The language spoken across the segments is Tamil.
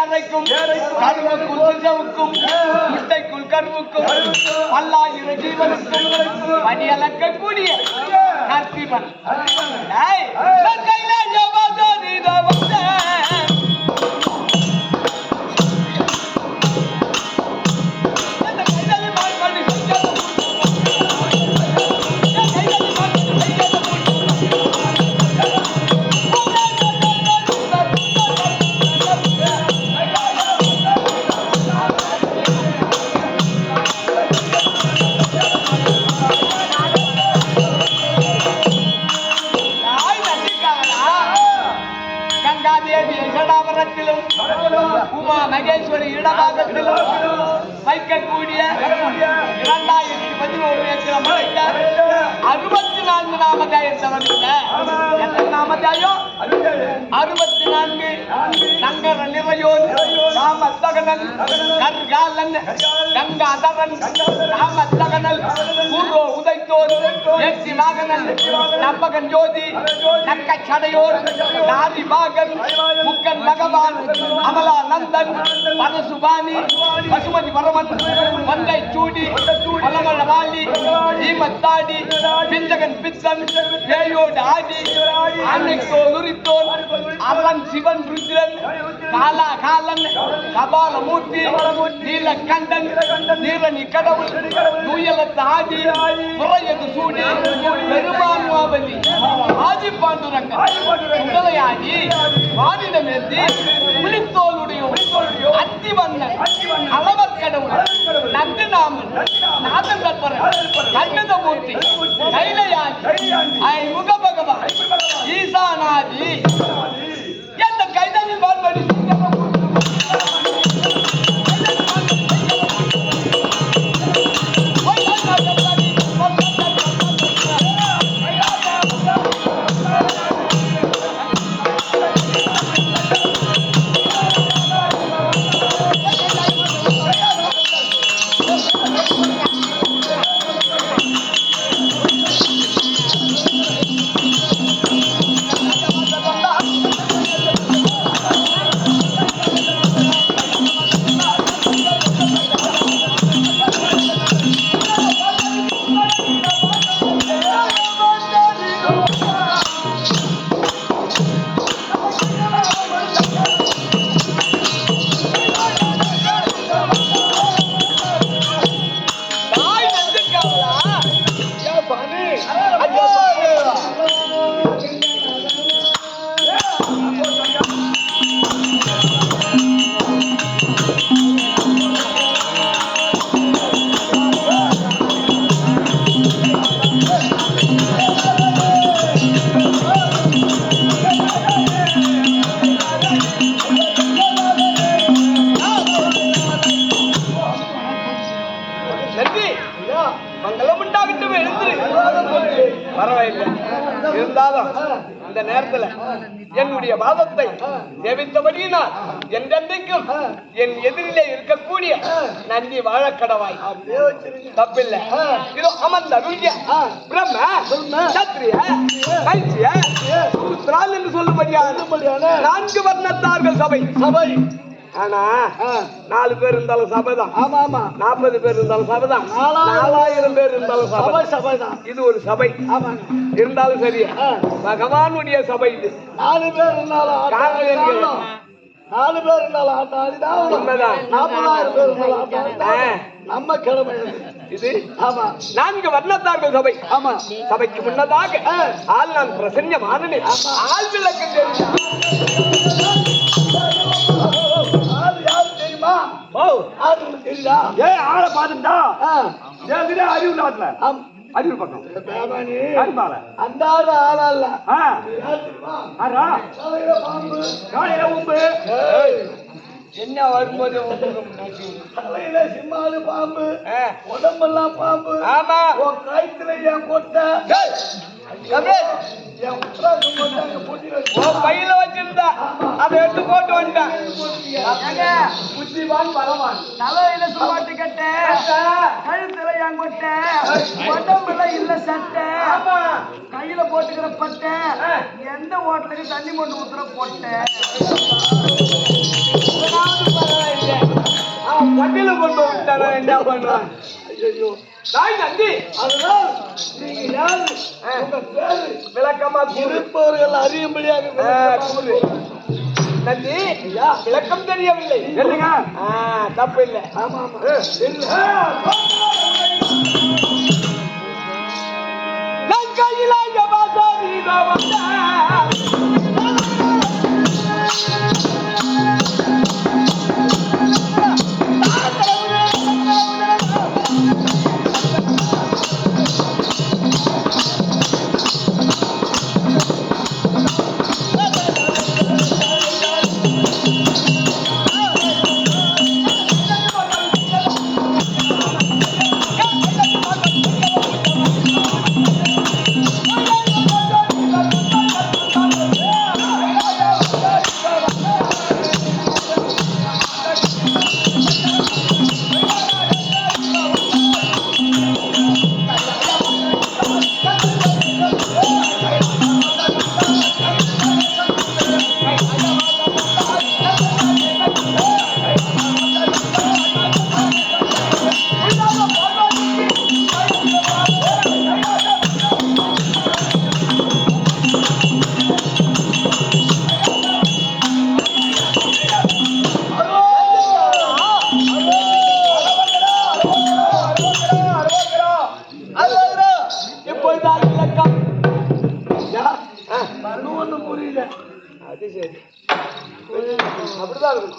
தேரைக்கும் கருவுக்கும் சிசவுக்கும் முட்டைக்குள் கருவுக்கும் பல்லாயிரம் ஜீவனுக்கும் பணி அளக்கக்கூடிய தேவி யசோதாபுரத்திலும் உமா மகேஸ்வரி இடமாகத்திலும் வைக்கக்கூடிய இரண்டாயிரத்தி பதினோரு ஏக்கரம் படைத்த அறுபத்தி நான்கு நாமதாயம் தவறில்ல எத்தனை நாமதாயம்? அறுபத்தி நான்கு சங்கர நிறையோன் ராமத்தகனல் கர்காலன் கங்காதரன் ராமத்தகனல் பூர்வ உதய ஏற்றி வாகனன் நம்பகன் ஜோதி நக்கச்சடையோர் நாரி பாகன் முக்கன் பகவான் அமலா பரசுபாணி பசுமதி பரமன் வந்தை சூடி பலவள வாலி ஈமத்தாடி பிஞ்சகன் பித்தன் பேயோடு ஆடி அன்னைக்கோ நுரித்தோன் அவன் சிவன் ருத்ரன் காலா காலன் கபால மூர்த்தி நீலகண்டன் நீலனி கடவுள் தூயலத்து ஆடி புறையது சூடி பெருமான் மாவலி ஆதி பாண்டுரங்க சுடலையாடி வானிடமேந்தி புலித்தோளுடையும் அத்திவண்ணன் அளவர் கடவுள் நந்து நாமன் நாதன் கற்பரன் கண்ணதமூர்த்தி கைலையாடி ஐமுக பகவான் ஈசானாதி நன்றி மங்களம் உண்டாகட்டும் எழுந்து பரவாயில்லை. இருந்தாலும் அந்த நேரத்துல என்னுடைய வாதத்தை ஜெபித்தபடியினால் என்றென்றைக்கும் என் எதிரிலே இருக்கக்கூடிய நந்தி வாழக்கடவாய். தப்பில்லை. இதோ அமர்ந்த அருள்ய பிரம்ம சத்ரிய வைசிய என்று சொல்லும்படியான நான்கு வர்ணத்தார்கள் சபை சபை. ஆனா நாலு பேர் இருந்தாலும் சபைதான். ஆமா ஆமா. நாற்பது பேர் இருந்தாலும் சபைதான். நாலாயிரம் பேர் இருந்தாலும் சபை சபை. சபை தான் இது ஒரு சபை. ஆமாங்க இருந்தாலும் சரியா. பகவானுடைய சபை இது. நாலு பேர் இருந்தாலும் காரணம் நாலு பேர் இருந்தாலும் ஆட்டம் ஆடிதான் உண்மைதான். நாற்பதாயிரம் பேர் இருந்தாலும் ஆட்டம். நம்ம கடமை. இது? ஆமா. நான்கு வர்ணத்தார்கள் சபை. ஆமா. சபைக்கு முன்னதாக. ஆள் நான் பிரசன்ன மாதனே ஆள் விளக்கு தெரியும் ஓ ஆள் உங்களுக்கு தெரியுதா? ஏ ஆளை பாத்துட்டா ஆ. ஏன் அறிவு நாட்டுல ஆம். அறிவு பக்கம். அந்த ஆள் ஆள் தெரியுமா ஆறா காலையில உப்பு. என்ன வரும்போது தலையில சிம்மாலு பாம்பு. உடம்பெல்லாம் பாம்பு. ஆமா. கழுத்துல என் கொட்டை? பையில வச்சிருந்தா அதை எடுத்து போட்டு வந்துட்டேன். புத்திவான் பலவான் தலையில சும்மாட்டு கட்ட. கழுத்துல என் கொட்டை. உடம்புல இல்ல சட்டை. ஆமா. போட்டுக்கிற பட்டை. எந்த ஹோட்டலுக்கு தண்ணி கொண்டு ஊத்துற பொட்டை? பரவாயில்லை. கொண்டு விட்டானா என்ன பண்ணுவான்? ஐயோ தாய் நந்தி அதனால் நீங்க யாரு உங்க பேரு. விளக்கமா இருப்பவர்கள் அறியும்படியாக நந்தி விளக்கம் தெரியவில்லை. சொல்லுங்க. ஆ, தப்பு இல்லை ஆமா. ஆமா லங்கையிலாய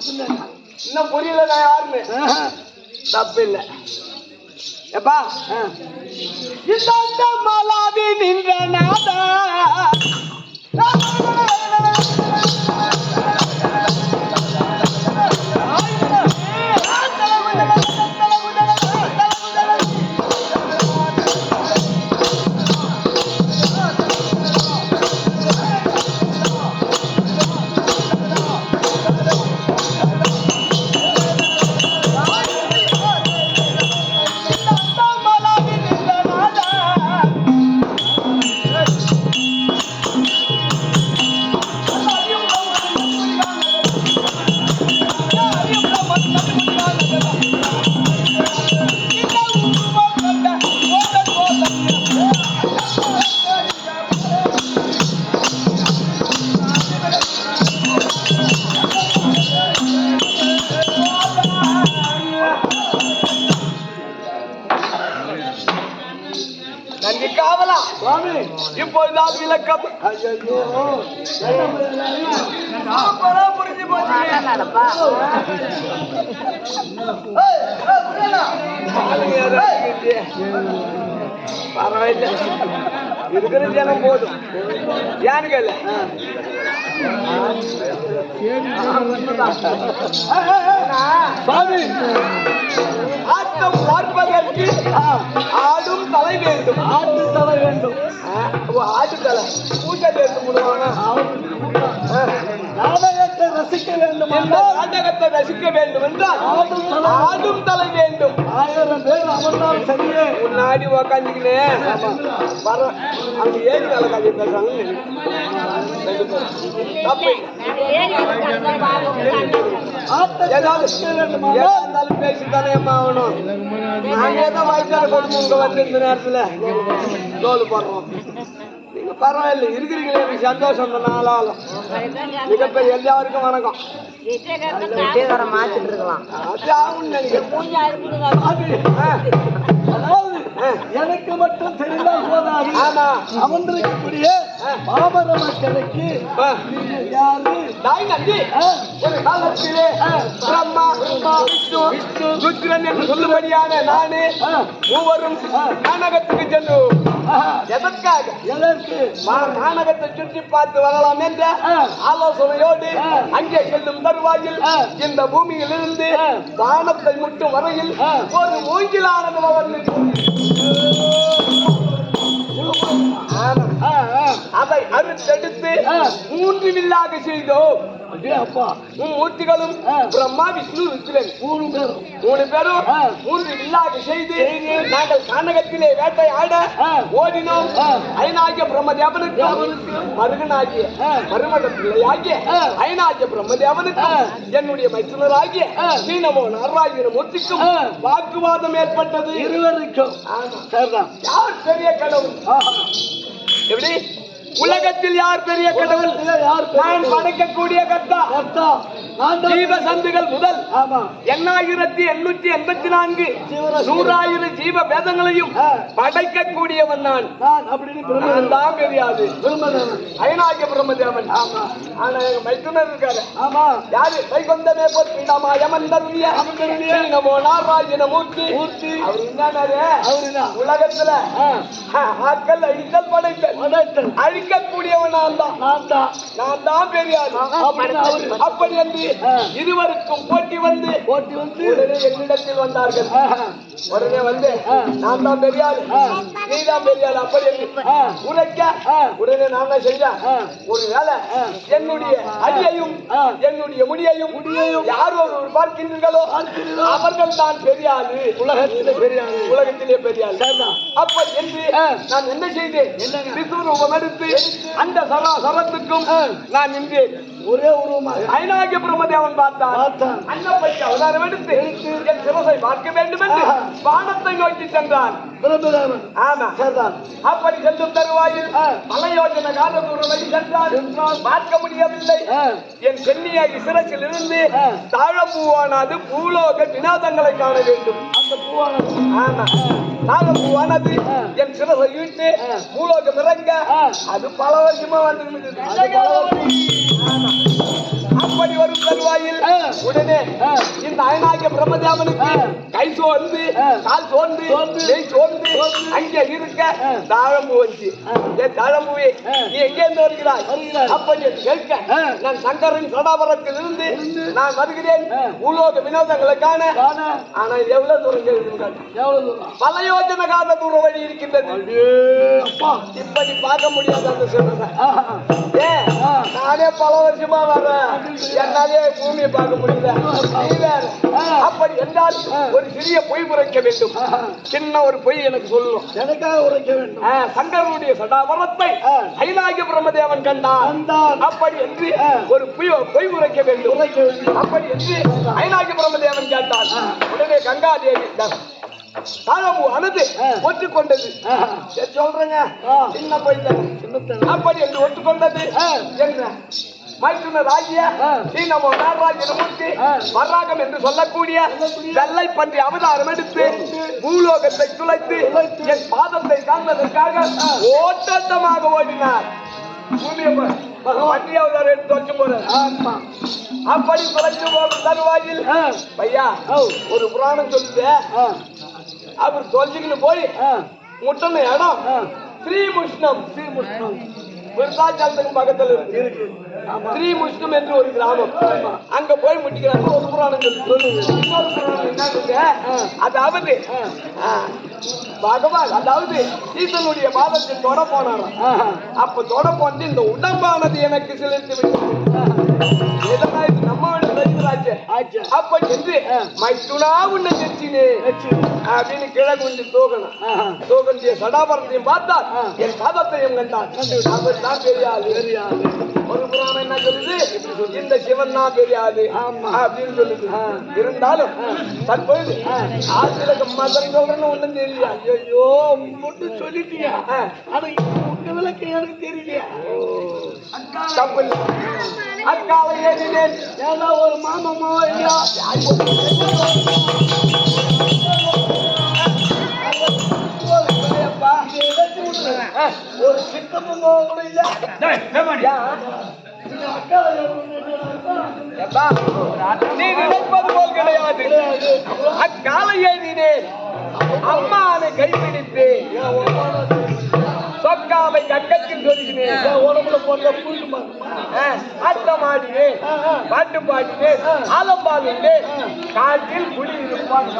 இன்னும் புரியல நான் யாருன்னு? தப்பு இல்லை எப்பா? இந்த மலாவி நின்ற நாதா. பரவாயில்ல இருக்கிற ஜனம் போதும் ஏன்னு கேளு ஆட்டம் பார்ப்பதற்கு ஆடும் தலை வேண்டும். ஆட்டு தலை வேண்டும் ஆட்டு தலை பூஜை எடுத்து முடுவாங்க நாடகத்தை ரசிக்க வேண்டும் நாடகத்தை ரசிக்க வேண்டும் என்றால் ஆடும் தலை வேண்டும். ஆயிரம் பேர் அமர்ந்தால் சரியே. முன்னாடி உக்காந்துக்கினே. வர அவங்க ஏறி வேலை காஞ்சி பேசுறாங்கன்னு ஏதாவது பேசித்தானே ஆகணும். நாங்க ஏதோ வயசான குடும்பம் உங்க வந்து இந்த நேரத்துல தோல் போடுறோம். பரவாயில்ல இருக்கிறீங்களே எனக்கு சந்தோஷம் இந்த நாளாலும் மிகப்பெரிய எல்லாருக்கும் வணக்கம். மாத்திட்டு இருக்கலாம் அது நினைக்கிறேன் ஆ, எனக்கு மட்டும் தெரிந்தால் போதாது. ஆமா. அமர்ந்திருக்கக்கூடிய பாபர மக்களுக்கு ஆ, நீங்கள் யாரு? தாய் நந்தி ஆ? ஒரு காலத்திலே பிரம்மா விஷ்ணு ருத்ரன் என்று சொல்லும்படியான நானு மூவரும் நாடகத்துக்கு சென்று ஆஹா, எதற்காக எதற்கு மா- நாடகத்தை சுற்றி பார்த்து வரலாம் என்ற. ஆலோசனையோடு. அங்கே செல்லும் தருவாயில். இந்த பூமியில் இருந்து. வானத்தை முட்டும் வரையில். ஒரு மூங்கிலானது ஆ, அதை அறுத்தெடுத்து. மூன்று வில்லாக செய்தோம் அப்பா மும்மூர்த்திகளும் ஆ. பிரம்மா விஷ்ணு ருத்ரன் மூணு பேரும் மூணு பேரும். மூன்று வில்லாக செய்து நாங்கள் கானகத்திலே வேட்டை ஆட ஆ. ஓடினோம். ஐநாகிய பிரம்மதேவனுக்கு தேவனுக்கு. மருகனாகிய. மருமக பிள்ளையாகிய. ஐநாகிய பிரம்மதேவனுக்கு. என்னுடைய மைத்துனராகிய. சீனமோ நாராயண மூர்த்திக்கும். வாக்குவாதம் ஏற்பட்டது இருவருக்கும் யார் பெரிய கடவுள் உலகத்தில் யார் பெரிய கடவுள்? நான் கடவுள்? படைக்கக்கூடிய கர்த்தா. ஜீவ சந்துகள் முதல் ஆமா. எண்ணாயிரத்தி எண்ணூத்தி எண்பத்தி நான்கு. நூறாயிரம் ஜீவ பேதங்களையும் ஆ. படைக்கக்கூடியவன் நான். அப்படின்னு தான் தெரியாது அயனாகிய பிரம்மதேவன். ஆமா. ஆனா எங்க மைத்துனர் இருக்காரு. ஆமா. யாரு? கைகொண்டமே போற்றிடாமா யமந்தருளிய அமர்ந்தருளிய. நமோ நாராயண மூர்த்தி. மூர்த்தி. அவர் என்னன்னாரு அவருனா? உலகத்துல ஆட்கள் அழித்தல் படைத்தல். வணக்கம். அழிக்கக்கூடியவன் நான் தான் நான் தான் நான் தான் பெரியார். அவரு அப்படி என்று. இருவருக்கும் போட்டி வந்து போட்டி வந்து என்னிடத்தில் வந்தார்கள். உடனே வந்து. நான் தான் பெரியாள் ஆ. நீ தான் பெரியாள் அப்படி என்று ஆ. உரைக்க. உடனே நான் தான் செஞ்சேன். ஒரு ஆ. என்னுடைய அடியையும். என்னுடைய முடியையும் முடியையும் யார் ஒருவர் பார்க்கின்றீர்களோ? அவர்கள் தான் பெரியாளு உலகத்திலே பெரிய ஆளு. உலகத்திலே பெரியாள் சரிதான். அப்படி என்று. நான் என்ன செய்தேன்? விஸ்வரூபம் எடுத்து அந்த சரா சரத்துக்கும் நான் நின்றேன் ஒரே உருவமாக ஐநாகிய பிரம்மதேவன் பார்த்தான். அன்னப்பட்டி அவதாரம் எடுத்து என் சிவசை பார்க்க வேண்டும் என்று. வானத்தை நோக்கி சென்றான் ஆமா சரிதான் அப்படி செல்லும் தருவாயில். மலையோஜன கால தூரம் வழி சென்றான் சென்றான். பார்க்க முடியவில்லை என் சென்னியாகி சிரசில் இருந்து ஆ. தாழம்பூவானது பூலோக வினாதங்களை காண வேண்டும் அந்த பூவானது ஆமா தாழம்பூவானது ஆ. என் சிரசை இட்டு ஆ. பூலோகம் இறங்க. அது பல வருஷமா வந்து. அப்படி வரும் தருவாயில். உடனே. இந்த அயனாகிய பிரம்மதேவனுக்கு. கை சோர்ந்து. கால் சோர்ந்து கை சோர்ந்து அங்கே இருக்க. தாழம்பு வந்து. ஏ தாழம்புவே. நீ எங்கே இருந்து வருகிறாய் என்று கேட்க. நான் சங்கரின் சடாபரத்தில் இருந்து நான் வருகிறேன் ஆ. பூலோக வினோதங்களை காண ஆனா எவ்வளவு தூரம் கேட்கிறாங்க எவ்வளவு தூரம் பல யோஜன கால தூரம் வழி இருக்கின்றது அப்பா இப்படி பார்க்க முடியாது அந்த. ஏன் ஆ. நானே பல வருஷமா வரேன் என்னாலே பூமியை பார்க்க முடியல. அப்படி என்றால். ஒரு சிறிய பொய் உரைக்க வேண்டும். சின்ன ஒரு பொய் எனக்கு சொல்லணும் எனக்காக உரைக்க வேண்டும் சங்கரனுடைய சடாவரத்தை. கைலாகிய பிரம்மதேவன் கண்டான் அப்படி என்று. ஒரு பொய் பொய் உரைக்க வேண்டும் உரைக்க வேண்டும் அப்படி என்று ஐநாகிய பிரம்மதேவன் கேட்டான். உடனே கங்காதேவி தாழம்பு அனது. ஒற்றுக்கொண்டது சொல்றேங்க. சின்ன பொய். அப்படி என்று ஒத்துக்கொண்டது ஆ. என்ன மைத்துனர் ஆகிய ஆ. சீனமோ நாராயணமூர்த்தி ஆ. வர்றாகம் என்று சொல்லக்கூடிய வெள்ளை பன்றி அவதாரம் எடுத்து பூலோகத்தை துளைத்து என் பாதத்தை காண்பதற்காக ஓட்டத்தமாக ஓடினார் பன்றி அவதாரம் எடுத்து வச்சு போறார் ஆமா அப்படி தொலைச்சு போகும் தருவாயில். பையா. ஒரு புராணம் சொல்லுது. அவர் தொலைச்சுக்கிட்டு போய். முட்டன இடம். ஸ்ரீமுஷ்ணம் ஸ்ரீமுஷ்ணம் விருத்தாச்சலத்துக்கு பக்கத்துல இருக்கு. ஸ்ரீ முஸ்லிம் என்று ஒரு கிராமம். அங்க போய் முட்டிக்கிறாங்க. ஒரு புராணம் சொல்லுங்க அதாவது பகவான் அதாவது ஈசனுடைய பாதத்தை தொட போனாராம். அப்ப தொட போட்டு இந்த உடம்பானது எனக்கு செலுத்தி விட்டது. நம்ம அப்படி என்று மைத்துனா உன்னை நெச்சினே. அப்படின்னு கிழக்கு தூக்கணும் ஆஹா. தூக்கண்டிய சடாபரத்தையும் பார்த்தால் ஆ. என் பாதத்தையும் கண்டான் அவர் தான் பெரிய ஆளு பெரிய ஆளு. ஒரு புராணம் என்ன சொல்லுது? இந்த சிவன் தான் ஆளு ஆமா. அப்படின்னு சொல்லுது. இருந்தாலும் தற்பொழுது ஆசிரியருக்கு மதம் சொல்றேன்னு ஒண்ணும் தெரியல. ஐயோ மட்டும் சொல்லிட்டியா. ஆனா உங்க விளக்கு எனக்கு தெரியலையா தப்பு இல்லை. அக்காலை ஏறினேன். ஏன்னா ஒரு மாமமோ இல்லையா? ஆ. ஒரு சித்தப்பமோ கூட இல்ல நீ நினைப்பது போல் கிடையாது அக்காலை ஏறினேன் அம்மானை கைப்பிடித்து சொக்காவை கக்கத்தில் சொல்கிறேன் உடம்புல போட்ட புல்லு ஆட்டம் ஆடினேன் பாட்டு பாடினேன் ஆலம் பாடினேன் காட்டில் புலி இருப்பான்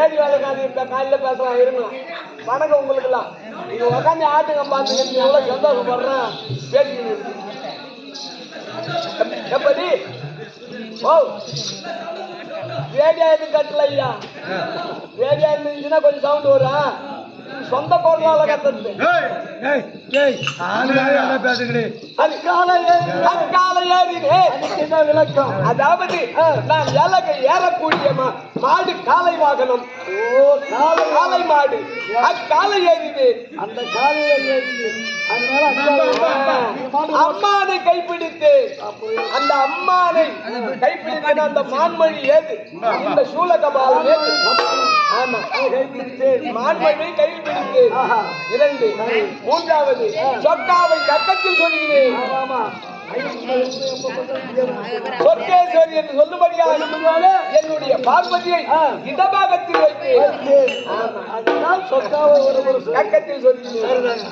ஏறி வேலைக்காரி இப்ப காலையில பேசலாம் இருங்க வணக்கம் உங்களுக்கெல்லாம் நீங்க உட்காந்து ஆட்டுங்க பார்த்துங்க நீ எவ்வளவு சந்தோஷப்படுறேன் பேசிக்கிட்டு எப்படி ஓ ரேடியா எதுவும் கட்டல ஐயா ரேடியா இருந்துச்சுன்னா கொஞ்சம் சவுண்ட் வரும் சொந்த குரலால கத்துறது அதாவது நான் ஏலகை ஏறக்கூடிய மா- மாடு காலை வாகனம். ஓ காலை காலை மாடு. அக்காலை ஏறினேன் அந்த காலையில ஏறி அதனால அக்காலை அம்மானை கைப்பிடித்து. அந்த அம்மானை கைப்பிடித்து அந்த மான்மொழி ஏது? இந்த சூலகபால் ஏது ஆமா. மான்மொழி கையில் பிடித்து இரண்டு. மூன்றாவது. சொக்காவை கக்கத்தில் சொல்கிறேன் சொர்க்கேஸ்வரி என்று சொல்லும்படியாக என்னுடைய பார்வதியை இடபாகத்தில் வைத்து ஒரு கக்கத்தில் சொல்கிறேன்